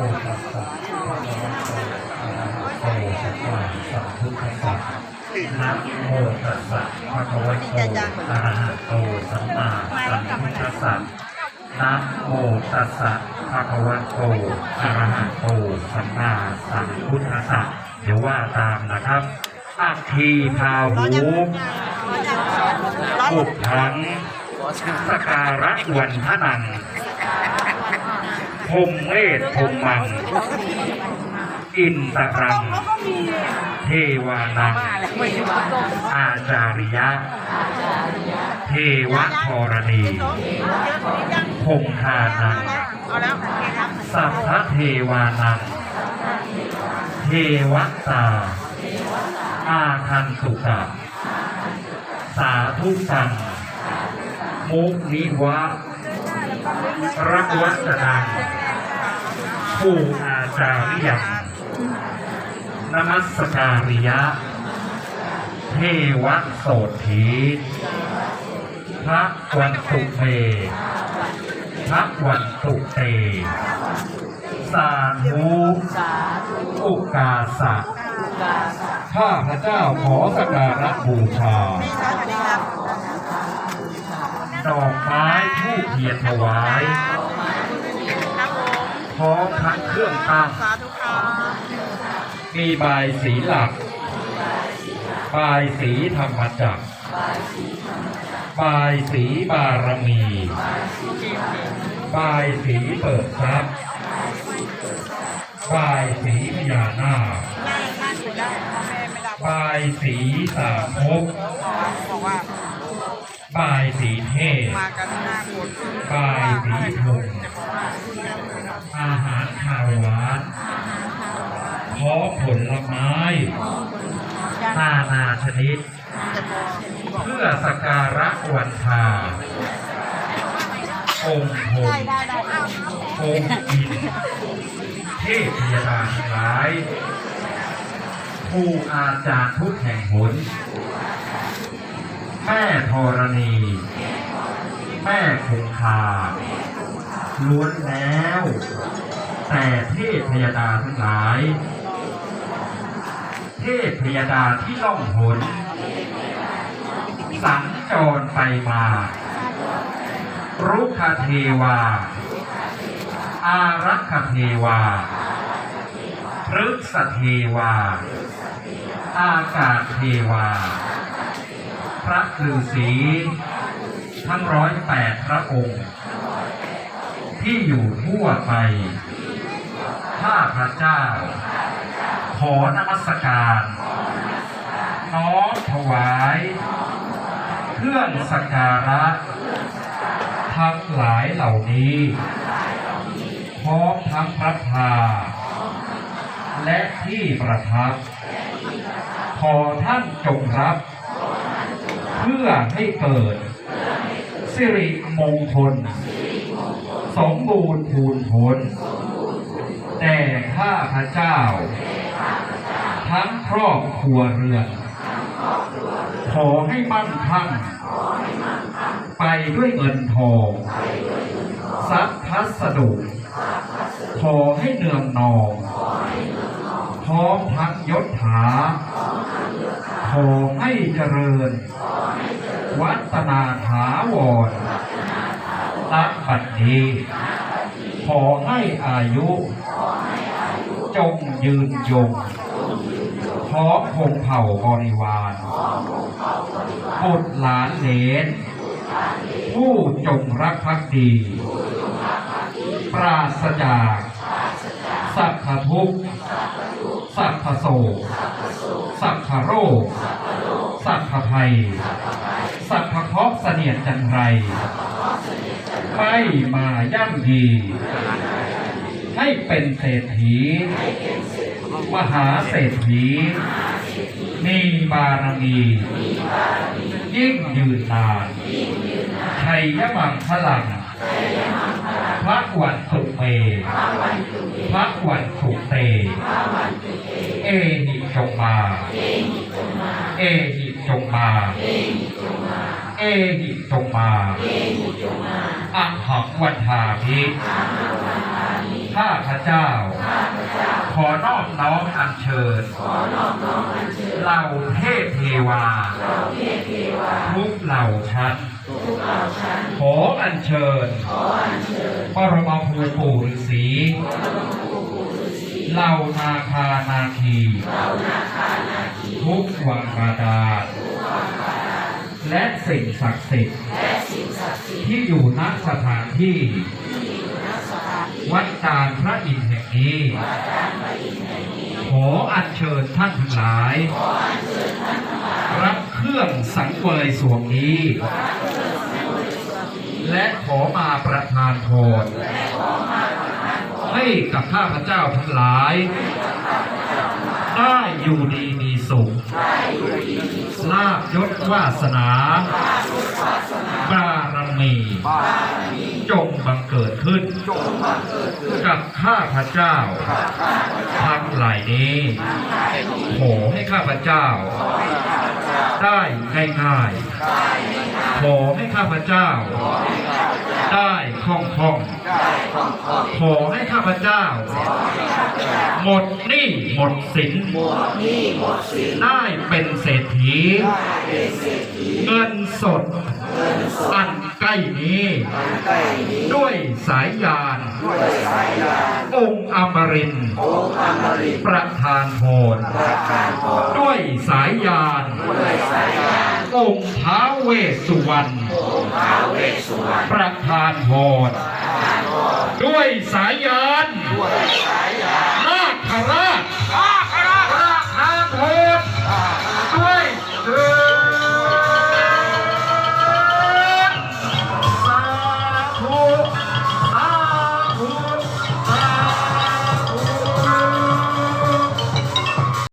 ตัสสะภะคะวะโตอะระหะโตสัมมาสัมพุทธัสสะนะโมตัสสะภะคะวะโตอะระหะโตสัมมาสัมพุทธัสสะนะโมตัสสะภะคะวะโตอะระหะโตสัมมาสัมพุทธัสสะเดี๋ยวว่าตามนะครับอัคคีพาหูอุดทังสการะวันทนัง พรหมเวทพรหมัง อินตรัง เทวานัง อาจาริยะ เทวธรณีพงคานัง สัพพเทวานัง เทวตา อาคันสุกะสาธุสัง มุนิวะรักวัตนัง ผู้อาจาริยังนมัสการิยะ เทวะโสถีพระวันตุเมพระวันตุเต สาธุอุกาสะข้าพระเจ้าขอสักการะบูชานี่ครับสวัสดีครับดอกไม้ทูบเทียนถวาย ผมพร้อมทั้งเครื่องตั้งสามีบายสีหลัก บายสีธรรมจักรบายสีบารมี บายสีเปิดทรัพย์บายสีพญานาคใบายสีสามภพบอกว่าบายสีเทพมากันหน้าคนบายสีพรม อาหารขาวหวานพร้อมผลไม้นานาชนิด เพื่อสักการะวันทาองค์พรหมได้ได้ได้เอาองค์อินเทพยดาทั้งหลายผู้อาจารย์ทุกแห่งหน แม่ธรณี แม่คงคา ล้วนแล้ว แต่เทพพยาดาทั้งหลาย เทพพยาดาที่ล่องหนสัญจรไปมา รุกขเทวา อารักขเทวาพฤกษเทวา อากาศเทวา พระฤาษีทั้งร้อยแปดพระองค์ ที่อยู่ทั่วไป ข้าพระเจ้า ขอนมัสการ น้อมถวาย เครื่องสักการะ ทั้งหลายเหล่านี้พร้อมทั้งพระพาและที่ประทับ ขอท่านจงรับ เพื่อให้เกิด สิริมงคล สมบูรณ์พูนผล แต่ข้าพระเจ้า ทั้งครอบครัวเรือน ขอให้มั่นคั่งไปด้วยเงินทองทรัพย์พัสดุ ขอให้เนืองนองพร้อมทั้งยศถา ขอให้เจริญ วัฒนาถาวร ณบัดนี้ ขอให้อายุ จงยืนยงพร้อมคงเผ่าบริวารบุตรหลานเหลน ผู้จงรักภักดี ปราศจากสัพพทุกสัพพโศกสัพพโรคสัพพภัย สัพพเคราะเสนียดจันไร ไม่มาย่ำยี ให้เป็นเศรษฐี มหาเศรษฐี มีบารมี ยิ่งยืนนานชัยมังพลัง พระวันสุเมพระวันสุเต เอหิจงมา เอหิจงมา เอหิจงมาอะหังวันทาภิข้าพระเจ้า ขอนอบน้อมอัญเชิญเหล่าเทพเทวา ทุกเหล่าชั้น ขออัญเชิญปรมาภูปู่ฤาษีเหล่านาคานาคี ทุกวังบาดาล และสิ่งศักดิ์สิทธิ์ที่อยู่ณสถานที่วัดตาลพระอินทร์แห่งนี้ ขออัญเชิญท่านทั้งหลาย รับเครื่องสังเวยสวงนี้ และขอมาประทานพรให้กับข้าพเจ้าทั้งหลาย ได้อยู่ดีมีสุข ลาบยศวาสนาบารมีจงบังเกิดขึ้น กับข้าพเจ้าทั้งหลายนี้ขอให้ข้าพเจ้า ได้ง่ายๆขอให้ข้าพเจ้า ได้คล่องคล่องๆ ขอให้ข้าพเจ้า หมดหนี้หมดสินได้เป็นเศรษฐี เงินสดอันใกล้นี้ ด้วยสายยานองค์อมรินทร์ประธานพรด้วยสายยานองค์ท้าวเวสสุวรรณประธานพร ด้วยสายยานนาคราช